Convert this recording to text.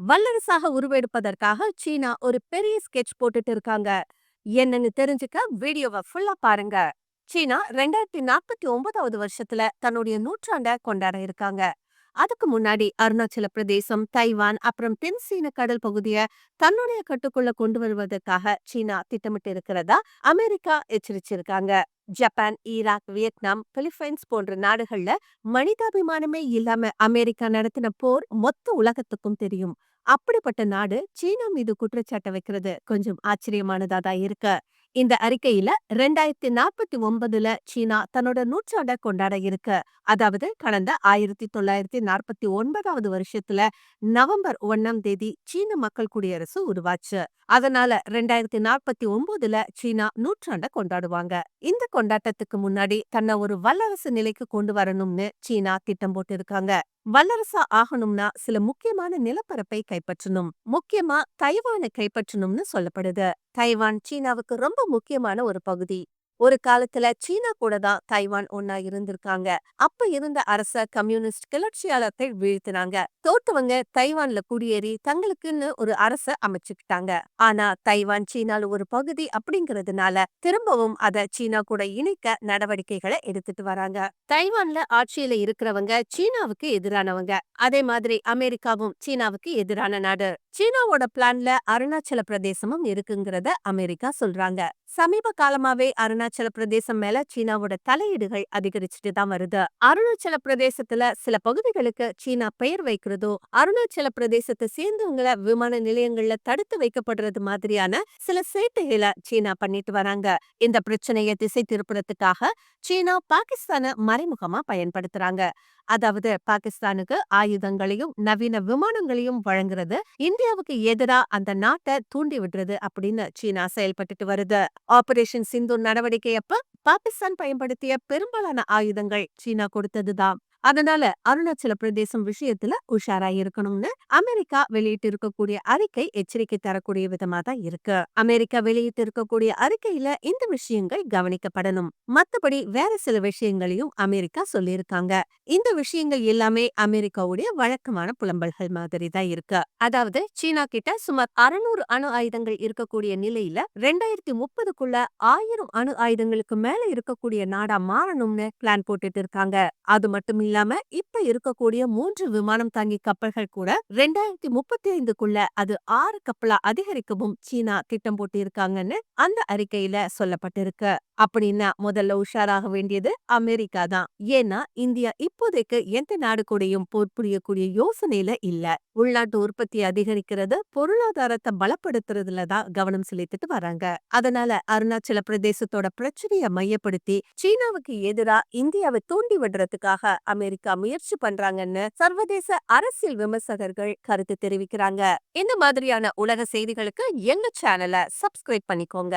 வல்லரசாக உருவெடுப்பதற்காக சீனா ஒரு பெரிய ஸ்கெட்ச் போட்டுட்டு இருக்காங்க. என்னன்னு தெரிஞ்சுக்க வீடியோவை ஃபுல்லா பாருங்க. சீனா ரெண்டாயிரத்தி நாற்பத்தி ஒன்பதாவது வருஷத்துல தன்னுடைய நூற்றாண்ட கொண்டாட இருக்காங்க. அதுக்கு முன்னாடி அருணாச்சல பிரதேசம் தைவான் அப்புறம் தென் சீன கடல் பகுதிய தன்னுடைய கட்டுக்குள்ள கொண்டு வருவதற்காக சீனா திட்டமிட்டு இருக்கிறதா அமெரிக்கா எச்சரிச்சிருக்காங்க. ஜப்பான் ஈராக் வியட்நாம் பிலிப்பைன்ஸ் போன்ற நாடுகள்ல மனிதாபிமானமே இல்லாம அமெரிக்கா நடத்தின போர் மொத்த உலகத்துக்கும் தெரியும். அப்படிப்பட்ட நாடு சீனா மீது குற்றச்சாட்டை வைக்கிறது கொஞ்சம் ஆச்சரியமானதா தான் இருக்கு. இந்த அறிக்கையில ரெண்டாயிரத்தி நாற்பத்தி ஒன்பதுல சீனா தன்னோட நூற்றாண்ட கொண்டாட இருக்கு. அதாவது கடந்த ஆயிரத்தி தொள்ளாயிரத்தி நாற்பத்தி ஒன்பதாவது வருஷத்துல நவம்பர் ஒன்னாம் தேதி சீன மக்கள் குடியரசு உருவாச்சு. அதனால ரெண்டாயிரத்தி நாற்பத்தி ஒன்பதுல சீனா நூற்றாண்ட கொண்டாடுவாங்க. இந்த கொண்டாட்டத்துக்கு முன்னாடி தன்னை ஒரு வல்லரசு நிலைக்கு கொண்டு வரணும்னு சீனா திட்டம் போட்டிருக்காங்க. வல்லரசா ஆகணும்னா சில முக்கியமான நிலப்பரப்பை கைப்பற்றணும். முக்கியமா தைவானை கைப்பற்றணும்னு சொல்லப்படுது. தைவான் சீனாவுக்கு ரொம்ப முக்கியமான ஒரு பகுதி. ஒரு காலத்துல சீனா கூட தான் தைவான் ஒன்னா இருந்திருக்காங்க. அப்ப இருந்த அரச கம்யூனிஸ்ட் கிளர்ச்சியாளர்கள் வீழ்த்தினாங்க. தோத்தவங்க தைவான்ல குடியேறி தங்களுக்குன்னு ஒரு அரச அமைச்சுக்கிட்டாங்க. ஆனா தைவான் சீனால ஒரு பகுதி அப்படிங்கறதுனால திரும்பவும் அத சீனா கூட இணைக்க நடவடிக்கைகளை எடுத்துட்டு வராங்க. தைவான்ல ஆட்சியில இருக்கிறவங்க சீனாவுக்கு எதிரானவங்க. அதே மாதிரி அமெரிக்காவும் சீனாவுக்கு எதிரான நாடு. சீனாவோட பிளான்ல அருணாச்சல பிரதேசமும் இருக்குங்கிறத அமெரிக்கா சொல்றாங்க. சமீப காலமாவே அருணாச்சல பிரதேசம் மேல சீனாவோட தலையீடுகள் அதிகரிச்சுட்டு தான் வருது. அருணாச்சல பிரதேசத்துல சில பகுதிகளுக்கு சீனா பெயர் வைக்கிறதோ அருணாச்சல பிரதேசத்தை சேர்ந்தவங்கள விமான நிலையங்கள்ல தடுத்து வைக்கப்படுறது மாதிரியான சில சேட்டைகளை சீனா பண்ணிட்டு வராங்க. இந்த பிரச்சனையை திசை திருப்புறதுக்காக சீனா பாகிஸ்தான மறைமுகமா பயன்படுத்துறாங்க. அதாவது பாகிஸ்தானுக்கு ஆயுதங்களையும் நவீன விமானங்களையும் வழங்குறது இந்தியாவுக்கு எதிராக அந்த நாட்டை தூண்டி விடுறது அப்படின்னு சீனா செயல்பட்டுட்டு வருது. ஆபரேஷன் சிந்து நடவடிக்கை அப்ப பாகிஸ்தான் பயன்படுத்திய பெரும்பாலான ஆயுதங்கள் சீனா கொடுத்ததுதான் அதனால அருணாச்சல பிரதேசம் விஷயத்துல உஷாரா இருக்கணும்னு அமெரிக்கா வெளியிட்டு இருக்கக்கூடிய அறிக்கை எச்சரிக்கை தரக்கூடிய விதமா தான் இருக்கு. அமெரிக்கா வெளியிட்டு இருக்கக்கூடிய அறிக்கையில இந்த விஷயங்கள் கவனிக்கப்படணும். மத்தபடி வேற சில விஷயங்களையும் அமெரிக்கா சொல்லியிருக்காங்க. இந்த விஷயங்கள் எல்லாமே அமெரிக்காவுடைய வழக்கமான புலம்பல்கள் மாதிரி தான் இருக்கு. அதாவது சீனா கிட்ட சுமார் அறுநூறு அணு ஆயுதங்கள் இருக்கக்கூடிய நிலையில ரெண்டாயிரத்தி முப்பதுக்குள்ள ஆயிரம் அணு ஆயுதங்களுக்கு மேல இருக்கக்கூடிய நாடா மாறணும்னு பிளான் போட்டுட்டு இருக்காங்க. அது மட்டும் இல்லாம இப்ப இருக்கக்கூடிய மூன்று விமானம் தாங்கி கப்பல்கள் கூட ரெண்டாயிரத்தி முப்பத்தி ஐந்துக்குள்ள அது ஆறு கப்பலா அதிகரிக்கவும் சீனா திட்டம் போட்டிருக்காங்கன்னு அந்த அறிக்கையில சொல்லப்பட்டிருக்கு. அப்படின்னா முதல்ல உஷாராக வேண்டியது அமெரிக்கா தான். ஏன்னா இந்தியா இப்போதைக்கு எந்த நாடு கூடயும் போர் புரியக்கூடிய யோசனையில இல்ல. உள்நாட்டு உற்பத்தி அதிகரிக்கிறது பொருளாதாரத்தை பலப்படுத்துறதுல தான் கவனம் செலுத்திட்டு வராங்க. அதனால அருணாச்சல பிரதேசத்தோட பிரச்சனையை மையப்படுத்தி சீனாவுக்கு எதிரா இந்தியாவை தூண்டி விடுறதுக்காக அமெரிக்கா முயற்சி பண்றாங்கன்னு சர்வதேச அரசியல் விமர்சகர்கள் கருத்து தெரிவிக்கிறாங்க. இந்த மாதிரியான உலக செய்திகளுக்கு எங்க சேனலை சப்ஸ்கிரைப் பண்ணிக்கோங்க.